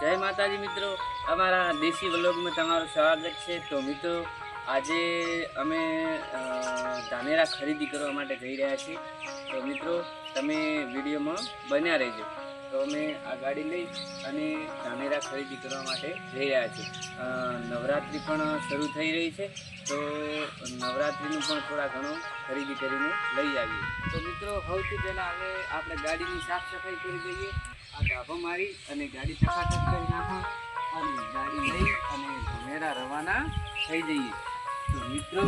જય માતાજી મિત્રો. અમારા દેશી વ્લોગમાં તમારું સ્વાગત છે. તો મિત્રો, આજે અમે ધાનેરા ખરીદી કરવા માટે જઈ રહ્યા છીએ. તો મિત્રો, તમે વિડીયોમાં બન્યા રહેજો. તો અમે આ ગાડી લઈ અને ધાનેરા ખરીદી કરવા માટે જઈ રહ્યા છીએ. નવરાત્રિ પણ શરૂ થઈ રહી છે, તો નવરાત્રિનું પણ થોડા ઘણું ખરીદી કરીને લઈ આવીએ. તો મિત્રો, સૌથી પહેલાં હવે આપણે ગાડીની સાફ સફાઈ કરી દઈએ. આ ડાબો મારી અને ગાડી સફાટક કરી નાખો અને ગાડી લઈ અને ધમેરા રવાના થઈ જઈએ. તો મિત્રો,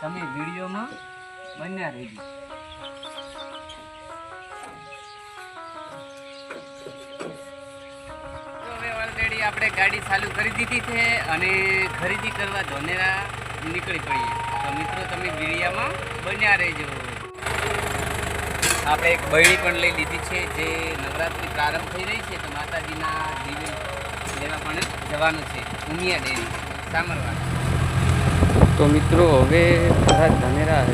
તમે વિડીયોમાં બન્યા રહેજો. આપણે ગાડી ચાલુ કરી દીધી છે અને ખરીદી કરવા ધોનેરા નીકળી પડીએ તો મિત્રો, તમે વિડીયામાં બન્યા રહેજો. આપણે એક બૈડી પણ લઈ લીધી છે, જે નવરાત્રિ પ્રારંભ થઈ રહી છે, તો માતાજીના દિવ્ય લેવા પણ જવાનું છે. ઉમિયા ડેરી સામરવાડ. તો મિત્રો, હવે ભરત ધનેરા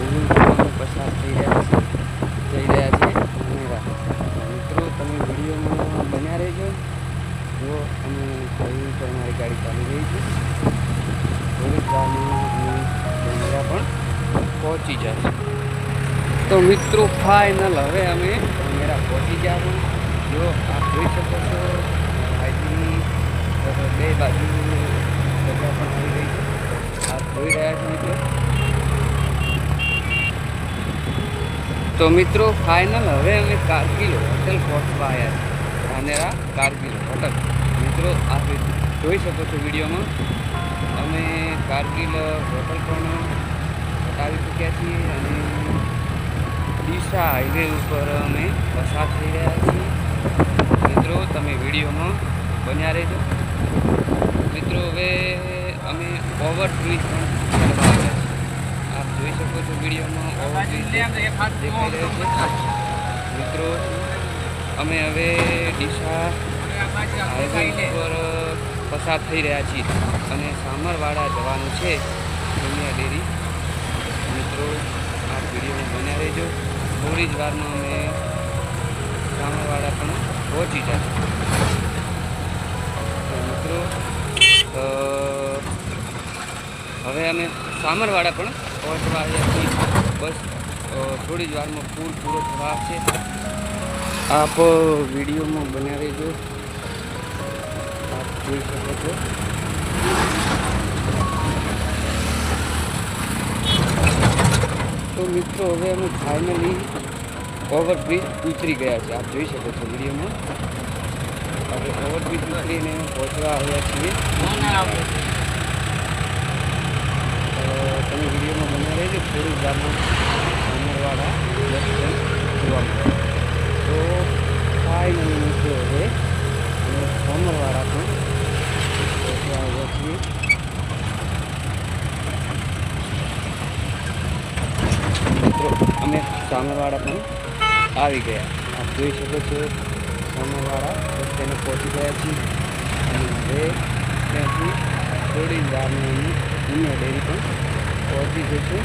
પસાર થઈ રહ્યા છે. તો મિત્રો ફાઇનલ હવે અમે મેરા પહોંચી ગયા છું જો આપ જોઈ શકો છો હાઈટીની બે બાજુ જગ્યા પણ આવી ગઈ છે. આપ જોઈ રહ્યા છો મિત્રો. તો મિત્રો ફાઇનલ હવે અમે કારગિલ હોટલ પહોંચવા આવ્યા છીએ. ધાનેરા કારગિલ હોટલ. મિત્રો, આપ જોઈ શકો છો વિડીયોમાં. અમે કારગિલ હોટલ પણ બતાવી ચૂક્યા છીએ અને ડીસા હાઈવે ઉપર અમે પસાર થઈ રહ્યા છીએ. મિત્રો તમે વિડીયોમાં બન્યા રહેજો. મિત્રો હવે અમે ઓવરબ્રિજ પણ કરવા આવ્યા છીએ. આપ જોઈ શકો છો વિડીયોમાં ઓવરબ્રિજ મિત્રો અમે હવે ડીસા હાઈવે ઉપર પસાર થઈ રહ્યા છીએ અને સામરવાડા જવાનું છે. દુનિયા ડેરી. મિત્રો આ વિડીયોમાં બન્યા રહેજો. થોડી જ વારમાં અમે ગામવાળા પણ પહોંચી જશે મિત્રો હવે અમે સામરવાડા પણ પહોંચવા આવ્યા છીએ. બસ થોડી જ વારમાં પૂર પૂરો થવા છે. આપ વિડીયોમાં બનાવી દો. આપ જોઈ શકો છો. તો મિત્રો હવે અમે ફાઇનલી ઓવરબ્રિજ ઉતરી ગયા છે. આપ જોઈ શકો છો વિડીયોમાં. હવે ઓવરબ્રિજ ઉતરીને પહોંચવા આવ્યા છીએ. તો તમે વિડીયોમાં બન્યા રહેજો. થોડું ગામમાં અમરવાડા જોવા મળે. તો ફાઇનલી મિત્રો હવે અમે અમરવાડા પણ પહોંચવા આવ્યા છીએ. મિત્રો, અમે સામેવાળા પણ આવી ગયા. આપ જોઈ શકો છો સામેવાળા તેને પહોંચી ગયા છીએ. અને હવે ત્યાંથી થોડી અમે ઉમિયા ડેરી પણ પહોંચી જઈશું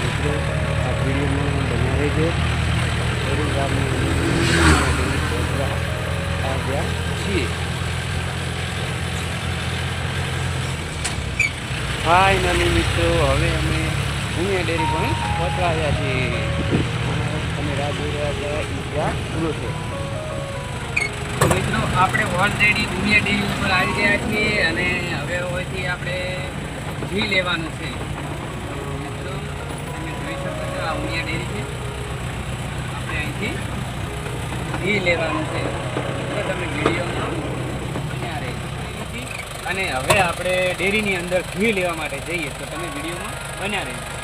મિત્રો, આ વિડીયોમાં બનાવી છે થોડી ડેરી પહોંચવા આવ્યા છીએ. ફાઇનલી મિત્રો, હવે અમે ઉમિયા ડેરી પણ પહોંચાડ્યા છીએ તમે રાહ જોઈ રહ્યા હતા ઈજા પૂરો છે. મિત્રો, આપણે ઓલરેડી જુનિયર ડેરી ઉપર આવી ગયા છીએ અને હવે હોયથી આપણે ઘી લેવાનું છે. મિત્રો, તમે જોઈ શકો છો આ ઉમિયા ડેરી છે. આપણે અહીંથી ઘી લેવાનું છે. તો તમે વિડીયોમાં અને હવે આપણે ડેરીની અંદર ઘી લેવા માટે જઈએ. તો તમે વિડીયોમાં બન્યા રહેજો.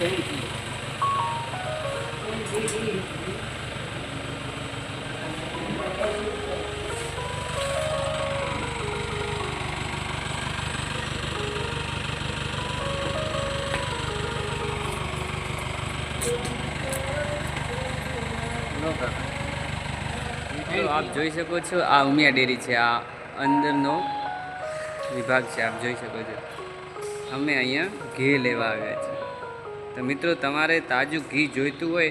आप जी सको आ उमिया डेरी है आ अंदर नो विभाग से आप जी सको अमे अँ घी लेवाया તો મિત્રો, તમારે તાજું ઘી જોઈતું હોય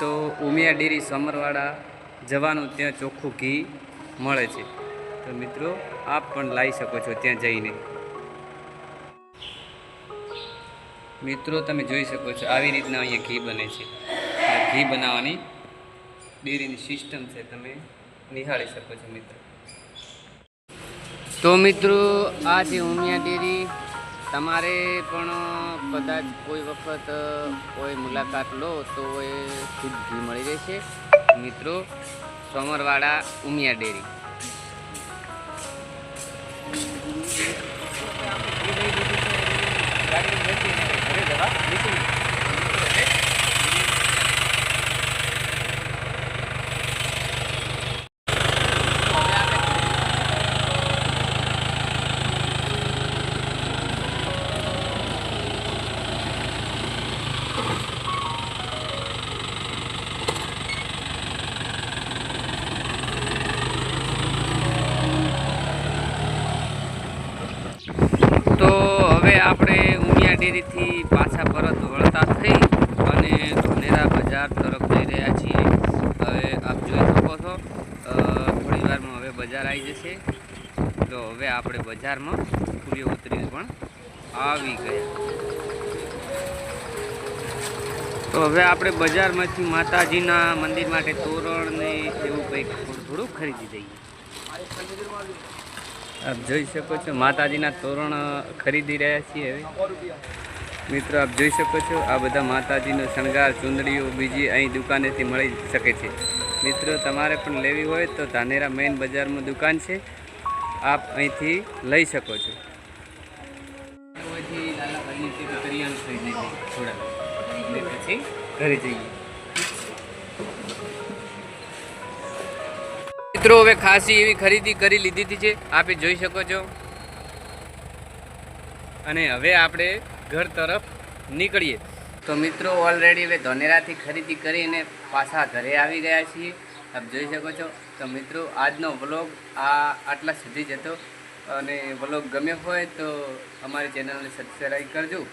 તો ઉમિયા ડેરી સમરવાડા જવાનું ત્યાં ચોખ્ખું ઘી મળે છે. તો મિત્રો, આપ પણ લાવી શકો છો ત્યાં જઈને. મિત્રો, તમે જોઈ શકો છો આવી રીતના અહીંયા ઘી બને છે. ઘી બનાવવાની ડેરીની સિસ્ટમ છે, તમે નિહાળી શકો છો મિત્રો. તો મિત્રો, આ છે ઉમિયા ડેરી. તમારે પણ, કદાચ કોઈ વખત કોઈ મુલાકાત લો તો એ શુદ્ધ ઘી મળી રહેશે. મિત્રો, સોમરવાડા ઉમિયા ડેરી. તો હવે આપણે ઉમિયા પાછા પરત વળતા થઈ અને ધોનેરા બજાર તરફ જઈ રહ્યા છીએ. હવે આપ જોઈ શકો છો થોડી વારમાં હવે બજાર આવી જશે. તો હવે આપણે બજારમાં સૂર્ય ઉતરી પણ આવી ગયા. તો હવે આપણે બજારમાંથી માતાજીના મંદિર માટે તોરણ ને એવું કંઈક થોડું થોડું ખરીદી દઈએ આપ જોઈ શકો છો, માતાજીના તોરણ ખરીદી રહ્યા છીએ હવે. મિત્રો, આપ જોઈ શકો છો, આ બધા માતાજીનો શણગાર, ચુંદડીઓ બીજી અહીં દુકાનેથી મળી શકે છે. મિત્રો, તમારે પણ લેવી હોય તો ધાનેરા મેઇન બજારમાં દુકાન છે. આપ અહીંથી લઈ શકો છો. અહીંથી લાલાભાઈની મિત્રો, હવે ખાસી એવી ખરીદી કરી લીધી છે. આપે જોઈ શકો છો. અને હવે આપણે ઘર તરફ નીકળીએ. તો મિત્રો ઓલરેડી હવે ધોનેરાથી ખરીદી કરીને પાછા ઘરે આવી ગયા છીએ. આપ જોઈ શકો છો. તો મિત્રો, આજનો વ્લોગ આ આટલા સુધી જ હતો. અને વ્લોગ ગમ્યો હોય તો અમારી ચેનલને સબસ્ક્રાઈબ કરજો.